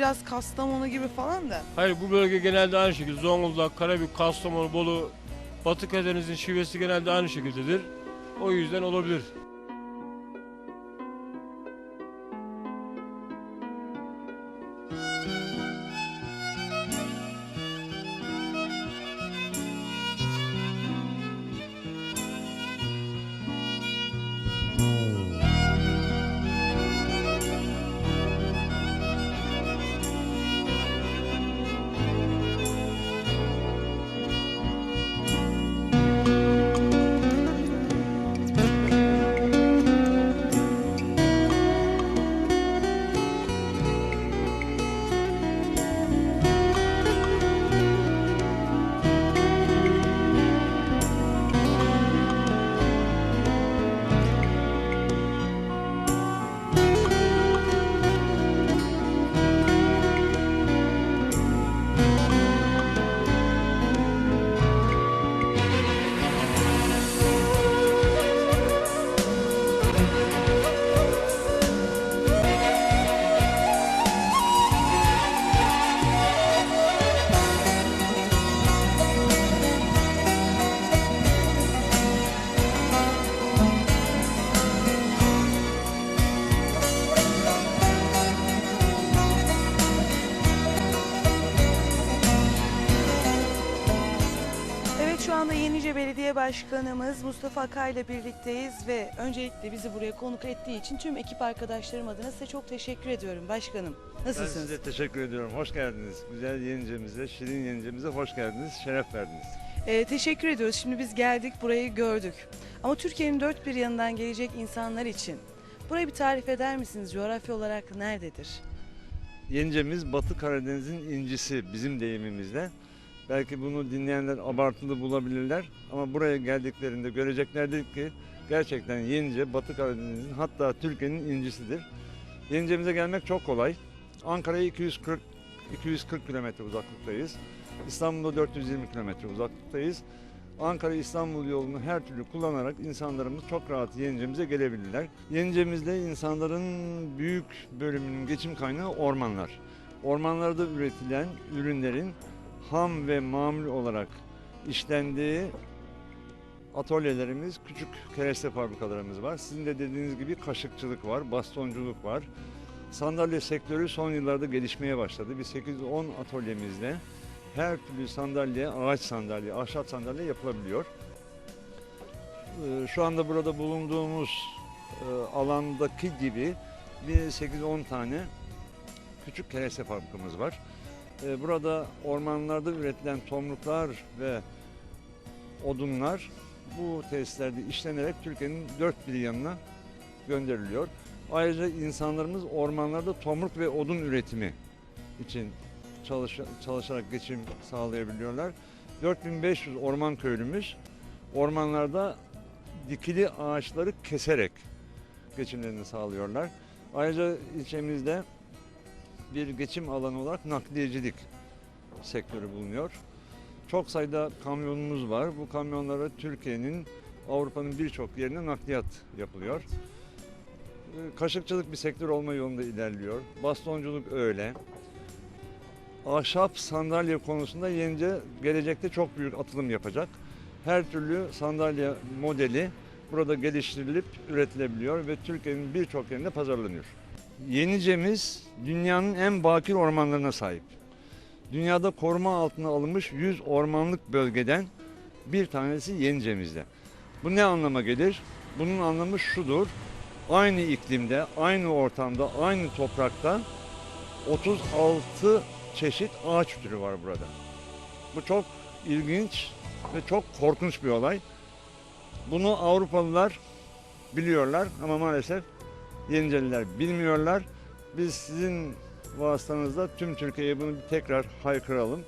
Biraz Kastamonu gibi falan da. Hayır bu bölge genelde aynı şekilde. Zonguldak, Karabük, Kastamonu, Bolu, Batı Karadeniz'in şivesi genelde aynı şekildedir. O yüzden olabilir. Evet şu anda Yenice Belediye Başkanımız Mustafa Akay ile birlikteyiz ve öncelikle bizi buraya konuk ettiği için tüm ekip arkadaşlarım adına size çok teşekkür ediyorum başkanım. Ben Nasılsınız? size teşekkür ediyorum. Hoş geldiniz. Güzel yenicemize, şirin yenicemize hoş geldiniz. Şeref verdiniz. Ee, teşekkür ediyoruz. Şimdi biz geldik burayı gördük. Ama Türkiye'nin dört bir yanından gelecek insanlar için burayı bir tarif eder misiniz? Coğrafya olarak nerededir? Yenicemiz Batı Karadeniz'in incisi bizim deyimimizle. Belki bunu dinleyenler abartılı bulabilirler ama buraya geldiklerinde göreceklerdir ki gerçekten Yenice Batı Karadeniz'in hatta Türkiye'nin incisidir. Yenicemize gelmek çok kolay. Ankara'ya 240 240 kilometre uzaklıktayız. İstanbul'da 420 kilometre uzaklıktayız. Ankara İstanbul yolunu her türlü kullanarak insanlarımız çok rahat Yenice'mize gelebilirler. Yenice'mizde insanların büyük bölümünün geçim kaynağı ormanlar. Ormanlarda üretilen ürünlerin ham ve mamul olarak işlendiği atölyelerimiz, küçük kereste fabrikalarımız var. Sizin de dediğiniz gibi kaşıkçılık var, bastonculuk var. Sandalye sektörü son yıllarda gelişmeye başladı. Bir 8-10 atölyemizde her türlü sandalye, ağaç sandalye, ahşap sandalye yapılabiliyor. Ee, Şu anda burada bulunduğumuz e, alandaki gibi bir 8-10 tane küçük kereste fabrikamız var. Ee, Burada ormanlarda üretilen tomruklar ve odunlar bu tesislerde işlenerek Türkiye'nin dört bir yanına gönderiliyor. Ayrıca insanlarımız ormanlarda tomruk ve odun üretimi için çalış- çalışarak geçim sağlayabiliyorlar. 4500 orman köylümüz ormanlarda dikili ağaçları keserek geçimlerini sağlıyorlar. Ayrıca ilçemizde bir geçim alanı olarak nakliyecilik sektörü bulunuyor. Çok sayıda kamyonumuz var. Bu kamyonlara Türkiye'nin, Avrupa'nın birçok yerine nakliyat yapılıyor. Ee, Kaşıkçılık bir sektör olma yolunda ilerliyor. Bastonculuk öyle. Ahşap sandalye konusunda Yenice gelecekte çok büyük atılım yapacak. Her türlü sandalye modeli burada geliştirilip üretilebiliyor ve Türkiye'nin birçok yerinde pazarlanıyor. Yenicemiz dünyanın en bakir ormanlarına sahip. Dünyada koruma altına alınmış 100 ormanlık bölgeden bir tanesi Yenicemiz'de. Bu ne anlama gelir? Bunun anlamı şudur. Aynı iklimde, aynı ortamda, aynı toprakta 36 çeşit ağaç türü var burada. Bu çok ilginç ve çok korkunç bir olay. Bunu Avrupalılar biliyorlar ama maalesef Yeniceliler bilmiyorlar. Biz sizin vasıtanızda tüm Türkiye'ye bunu bir tekrar haykıralım.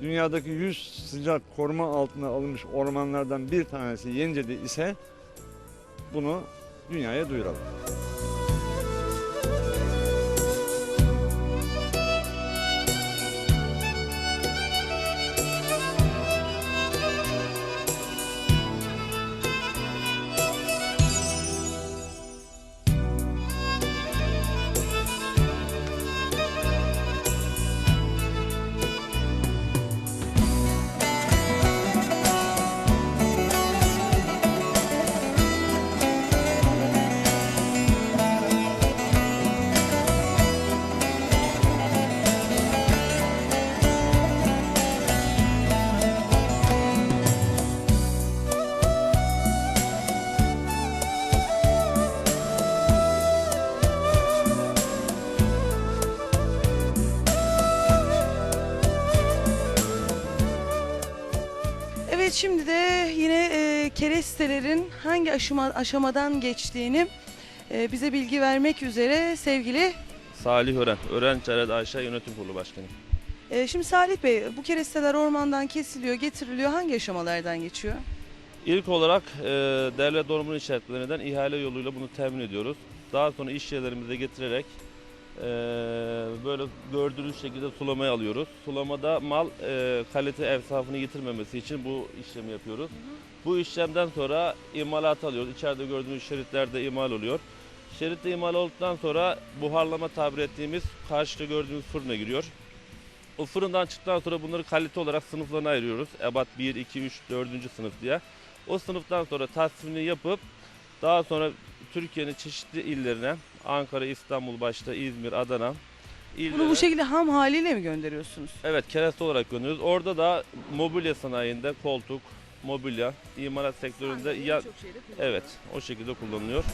Dünyadaki 100 sıcak koruma altına alınmış ormanlardan bir tanesi Yenice'de ise bunu dünyaya duyuralım. Kerestelerin hangi aşama, aşamadan geçtiğini e, bize bilgi vermek üzere sevgili Salih Ören, Ören Çared Ayşe Yönetim Kurulu Başkanı. e, şimdi Salih Bey bu keresteler ormandan kesiliyor getiriliyor hangi aşamalardan geçiyor? İlk olarak e, devlet orman işaretlerinden ihale yoluyla bunu temin ediyoruz. Daha sonra iş yerlerimize getirerek e, böyle gördüğünüz şekilde sulamaya alıyoruz. Sulamada mal e, kalite evsafını yitirmemesi için bu işlemi yapıyoruz. Bu işlemden sonra imalat alıyoruz. İçeride gördüğünüz şeritlerde imal oluyor. Şeritte imal olduktan sonra buharlama tabir ettiğimiz karşıda gördüğünüz fırına giriyor. O fırından çıktıktan sonra bunları kalite olarak sınıflarına ayırıyoruz. Ebat 1, 2, 3, 4. sınıf diye. O sınıftan sonra tasnifini yapıp daha sonra Türkiye'nin çeşitli illerine Ankara, İstanbul başta İzmir, Adana illere, Bunu bu şekilde ham haliyle mi gönderiyorsunuz? Evet kereste olarak gönderiyoruz. Orada da mobilya sanayinde koltuk, mobilya, imalat sektöründe ya, evet o şekilde kullanılıyor.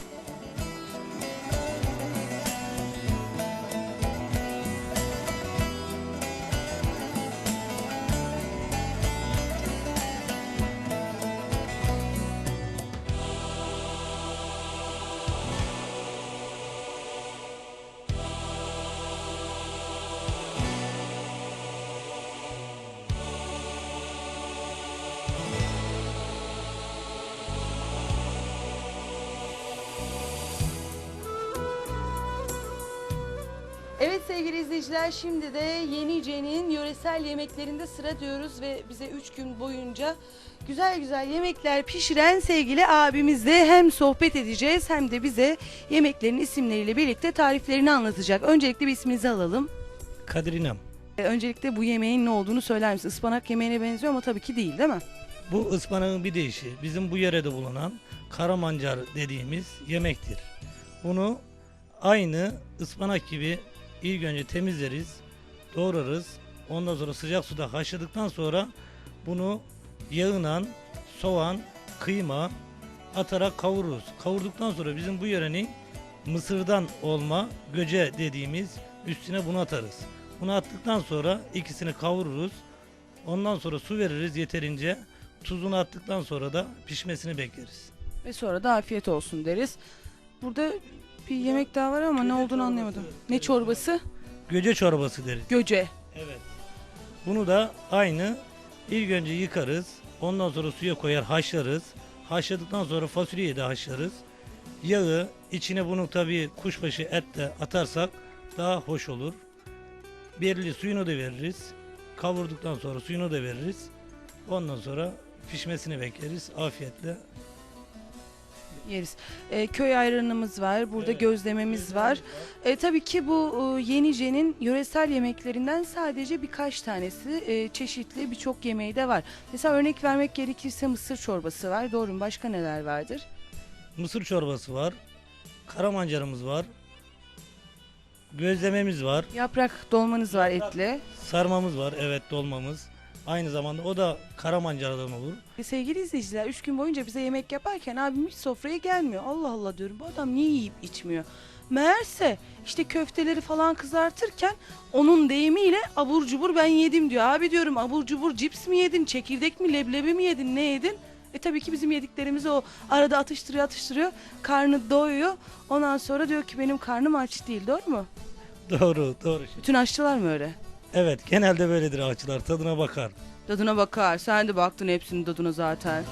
Evet sevgili izleyiciler şimdi de Yenice'nin yöresel yemeklerinde sıra diyoruz ve bize 3 gün boyunca güzel güzel yemekler pişiren sevgili abimizle hem sohbet edeceğiz hem de bize yemeklerin isimleriyle birlikte tariflerini anlatacak. Öncelikle bir isminizi alalım. Kadir İnam. Ee, Öncelikle bu yemeğin ne olduğunu söyler misiniz? Ispanak yemeğine benziyor ama tabii ki değil değil mi? Bu ıspanağın bir deyişi. Bizim bu yörede bulunan karamancar dediğimiz yemektir. Bunu aynı ıspanak gibi ilk önce temizleriz, doğrarız. Ondan sonra sıcak suda haşladıktan sonra bunu yağına, soğan, kıyma atarak kavururuz. Kavurduktan sonra bizim bu yörenin mısırdan olma göce dediğimiz üstüne bunu atarız. Bunu attıktan sonra ikisini kavururuz. Ondan sonra su veririz yeterince. Tuzunu attıktan sonra da pişmesini bekleriz. Ve sonra da afiyet olsun deriz. Burada bir yemek daha var ama ne olduğunu anlayamadım. Ne çorbası? Göce çorbası deriz. Göce. Evet. Bunu da aynı ilk önce yıkarız. Ondan sonra suya koyar haşlarız. Haşladıktan sonra fasulyeyi de haşlarız. Yağı içine bunu tabii kuşbaşı et de atarsak daha hoş olur. Belirli suyunu da veririz. Kavurduktan sonra suyunu da veririz. Ondan sonra pişmesini bekleriz. Afiyetle Yeriz. Ee, köy ayranımız var, burada Evet, gözlememiz var. E, tabii ki bu e, Yenice'nin yöresel yemeklerinden sadece birkaç tanesi e, çeşitli birçok yemeği de var. Mesela örnek vermek gerekirse mısır çorbası var. Doğru mu? Başka neler vardır? Mısır çorbası var. Karamancarımız var. Gözlememiz var. Yaprak dolmanız var etli. Sarmamız var. Evet dolmamız. Aynı zamanda o da karamancardan olur. E, Sevgili izleyiciler 3 gün boyunca bize yemek yaparken abim hiç sofraya gelmiyor. Allah Allah diyorum bu adam niye yiyip içmiyor? Meğerse işte köfteleri falan kızartırken onun deyimiyle abur cubur ben yedim diyor. Abi diyorum abur cubur cips mi yedin, çekirdek mi, leblebi mi yedin, ne yedin? E tabii ki bizim yediklerimizi o arada atıştırıyor atıştırıyor. Karnı doyuyor. Ondan sonra diyor ki benim karnım aç değil. Doğru mu? Doğru, doğru. Bütün aşçılar mı öyle? Evet, genelde böyledir ağaçlar. Tadına bakar. Tadına bakar. Sen de baktın hepsinin tadına zaten.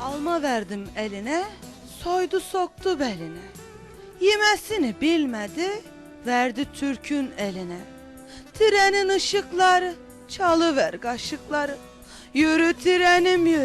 Alma verdim eline, soydu soktu beline. Yemesini bilmedi, verdi Türk'ün eline. Trenin ışıkları, çalıver kaşıkları. Yürü trenim yürü.